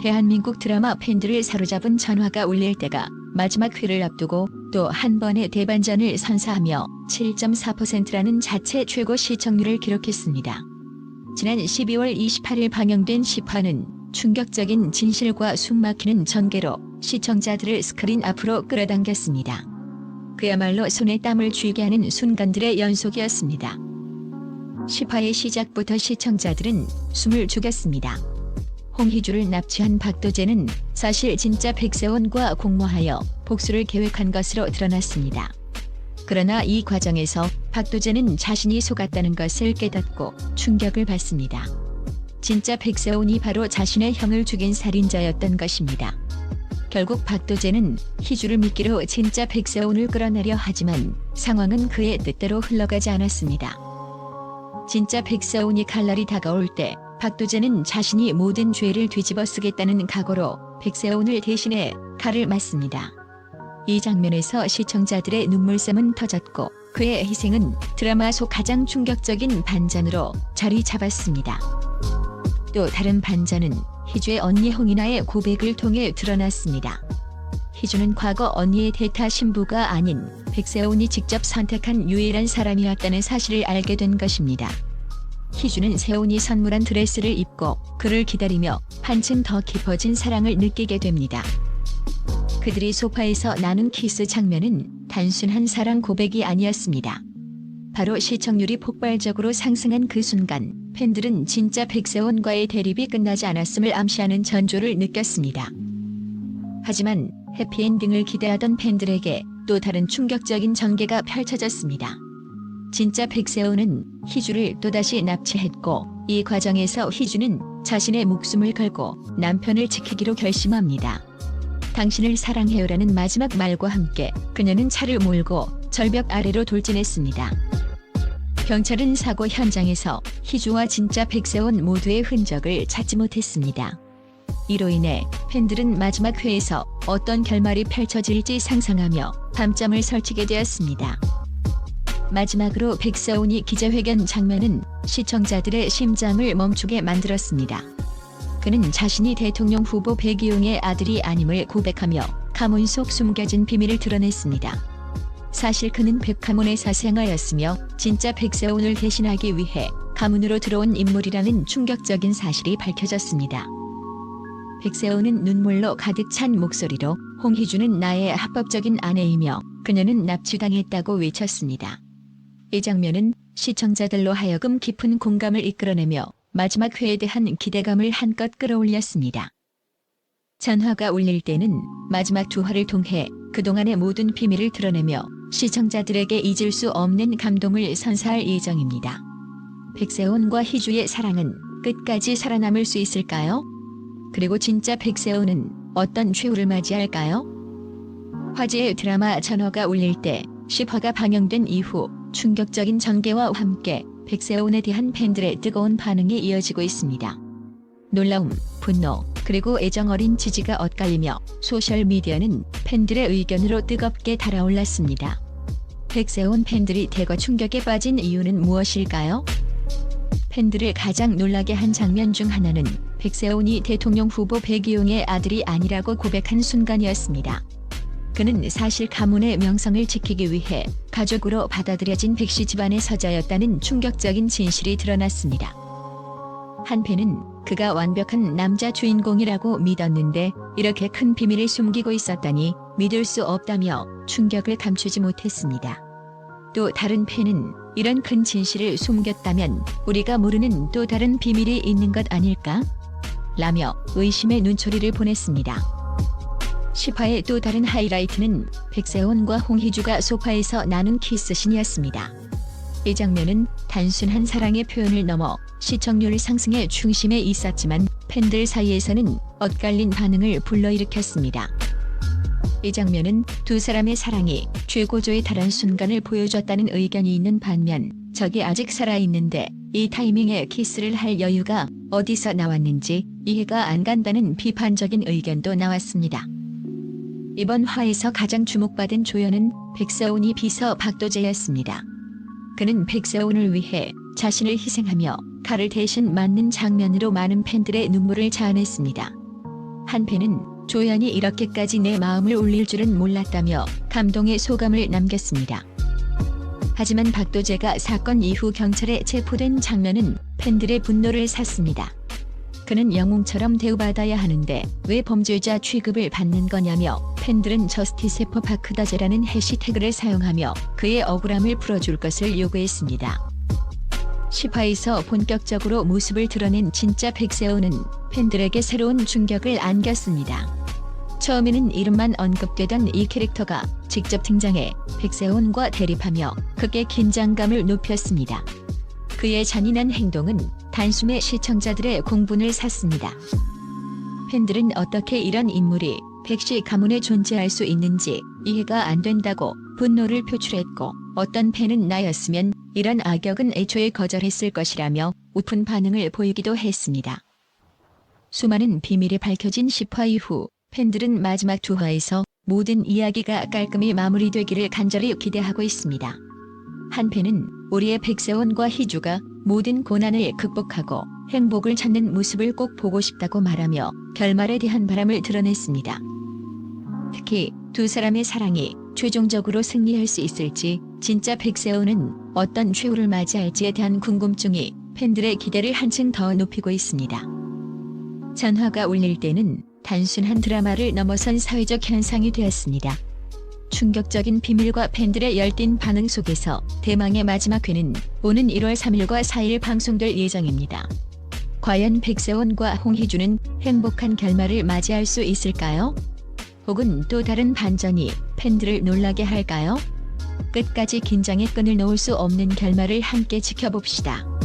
대한민국 드라마 팬들을 사로잡은 전화가 울릴 때가 마지막 회를 앞두고 또 한 번의 대반전을 선사하며 7.4%라는 자체 최고 시청률을 기록했습니다. 지난 12월 28일 방영된 10화는 충격적인 진실과 숨막히는 전개로 시청자들을 스크린 앞으로 끌어당겼습니다. 그야말로 손에 땀을 쥐게 하는 순간들의 연속이었습니다. 10화의 시작부터 시청자들은 숨을 죽였습니다. 홍희주를 납치한 박도재는 사실 진짜 백세원과 공모하여 복수를 계획한 것으로 드러났습니다. 그러나 이 과정에서 박도재는 자신이 속았다는 것을 깨닫고 충격을 받습니다. 진짜 백세원이 바로 자신의 형을 죽인 살인자였던 것입니다. 결국 박도재는 희주를 미끼로 진짜 백세원을 끌어내려 하지만 상황은 그의 뜻대로 흘러가지 않았습니다. 진짜 백세원이 칼날이 다가올 때 박도재는 자신이 모든 죄를 뒤집어 쓰겠다는 각오로 백세원을 대신해 칼을 맞습니다. 이 장면에서 시청자들의 눈물샘은 터졌고 그의 희생은 드라마 속 가장 충격적인 반전으로 자리 잡았습니다. 또 다른 반전은 희주의 언니 홍이나의 고백을 통해 드러났습니다. 희주는 과거 언니의 대타 신부가 아닌 백세원이 직접 선택한 유일한 사람이었다는 사실을 알게 된 것입니다. 희주는 세온이 선물한 드레스를 입고 그를 기다리며 한층 더 깊어진 사랑을 느끼게 됩니다. 그들이 소파에서 나눈 키스 장면은 단순한 사랑 고백이 아니었습니다. 바로 시청률이 폭발적으로 상승한 그 순간 팬들은 진짜 백세원과의 대립이 끝나지 않았음을 암시하는 전조를 느꼈습니다. 하지만 해피엔딩을 기대하던 팬들에게 또 다른 충격적인 전개가 펼쳐졌습니다. 진짜 백세호는 희주를 또다시 납치했고 이 과정에서 희주는 자신의 목숨을 걸고 남편을 지키기로 결심합니다. 당신을 사랑해요라는 마지막 말과 함께 그녀는 차를 몰고 절벽 아래로 돌진했습니다. 경찰은 사고 현장에서 희주와 진짜 백세원 모두의 흔적을 찾지 못했습니다. 이로 인해 팬들은 마지막 회에서 어떤 결말이 펼쳐질지 상상하며 밤잠을 설치게 되었습니다. 마지막으로 백사온이 기자회견 장면은 시청자들의 심장을 멈추게 만들었습니다. 그는 자신이 대통령 후보 백이용의 아들이 아님을 고백하며 가문 속 숨겨진 비밀을 드러냈습니다. 사실 그는 백가문의 사생아였으며 진짜 백사온을 대신하기 위해 가문으로 들어온 인물이라는 충격적인 사실이 밝혀졌습니다. 백세호는 눈물로 가득 찬 목소리로 홍희주는 나의 합법적인 아내이며 그녀는 납치당했다고 외쳤습니다. 이 장면은 시청자들로 하여금 깊은 공감을 이끌어내며 마지막 회에 대한 기대감을 한껏 끌어올렸습니다. 전화가 울릴 때는 마지막 두 화를 통해 그동안의 모든 비밀을 드러내며 시청자들에게 잊을 수 없는 감동을 선사할 예정입니다. 백세원과 희주의 사랑은 끝까지 살아남을 수 있을까요? 그리고 진짜 백세호는 어떤 최후를 맞이할까요? 화제의 드라마 전화가 울릴 때 10화가 방영된 이후 충격적인 전개와 함께 백세온에 대한 팬들의 뜨거운 반응이 이어지고 있습니다. 놀라움, 분노, 그리고 애정 어린 지지가 엇갈리며 소셜미디어는 팬들의 의견으로 뜨겁게 달아올랐습니다. 백세온 팬들이 대거 충격에 빠진 이유는 무엇일까요? 팬들을 가장 놀라게 한 장면 중 하나는 백세온이 대통령 후보 백이용의 아들이 아니라고 고백한 순간이었습니다. 그는 사실 가문의 명성을 지키기 위해 가족으로 받아들여진 백씨 집안의 서자였다는 충격적인 진실이 드러났습니다. 한 팬은 그가 완벽한 남자 주인공이라고 믿었는데 이렇게 큰 비밀을 숨기고 있었다니 믿을 수 없다며 충격을 감추지 못했습니다. 또 다른 팬은 이런 큰 진실을 숨겼다면 우리가 모르는 또 다른 비밀이 있는 것 아닐까? 라며 의심의 눈초리를 보냈습니다. 10화의 또 다른 하이라이트는 백세원과 홍희주가 소파에서 나눈 키스신이었습니다. 이 장면은 단순한 사랑의 표현을 넘어 시청률 상승의 중심에 있었지만 팬들 사이에서는 엇갈린 반응을 불러일으켰습니다. 이 장면은 두 사람의 사랑이 최고조에 달한 순간을 보여줬다는 의견이 있는 반면 적이 아직 살아있는데 이 타이밍에 키스를 할 여유가 어디서 나왔는지 이해가 안 간다는 비판적인 의견도 나왔습니다. 이번 화에서 가장 주목받은 조연은 백서운이 비서 박도재였습니다. 그는 백서운을 위해 자신을 희생하며 칼을 대신 맞는 장면으로 많은 팬들의 눈물을 자아냈습니다. 한패는 조연이 이렇게까지 내 마음을 울릴 줄은 몰랐다며 감동의 소감을 남겼습니다. 하지만 박도재가 사건 이후 경찰에 체포된 장면은 팬들의 분노를 샀습니다. 그는 영웅처럼 대우받아야 하는데 왜 범죄자 취급을 받는 거냐며 팬들은 저스티스 포 파크다제라는 해시태그를 사용하며 그의 억울함을 풀어줄 것을 요구했습니다. 10화에서 본격적으로 모습을 드러낸 진짜 백세호는 팬들에게 새로운 충격을 안겼습니다. 처음에는 이름만 언급되던 이 캐릭터가 직접 등장해 백세훈과 대립하며 크게 긴장감을 높였습니다. 그의 잔인한 행동은 단숨에 시청자들의 공분을 샀습니다. 팬들은 어떻게 이런 인물이 백씨 가문에 존재할 수 있는지 이해가 안 된다고 분노를 표출했고 어떤 팬은 나였으면 이런 악역은 애초에 거절했을 것이라며 우픈 반응을 보이기도 했습니다. 수많은 비밀이 밝혀진 10화 이후 팬들은 마지막 두 화에서 모든 이야기가 깔끔히 마무리되기를 간절히 기대하고 있습니다. 한 팬은 우리의 백세원과 희주가 모든 고난을 극복하고 행복을 찾는 모습을 꼭 보고 싶다고 말하며 결말에 대한 바람을 드러냈습니다. 특히 두 사람의 사랑이 최종적으로 승리할 수 있을지 진짜 백세호는 어떤 최후를 맞이할지에 대한 궁금증이 팬들의 기대를 한층 더 높이고 있습니다. 전화가 울릴 때는 단순한 드라마를 넘어선 사회적 현상이 되었습니다. 충격적인 비밀과 팬들의 열띤 반응 속에서 대망의 마지막 회는 오는 1월 3일과 4일 방송될 예정입니다. 과연 백세원과 홍희주는 행복한 결말을 맞이할 수 있을까요? 혹은 또 다른 반전이 팬들을 놀라게 할까요? 끝까지 긴장의 끈을 놓을 수 없는 결말을 함께 지켜봅시다.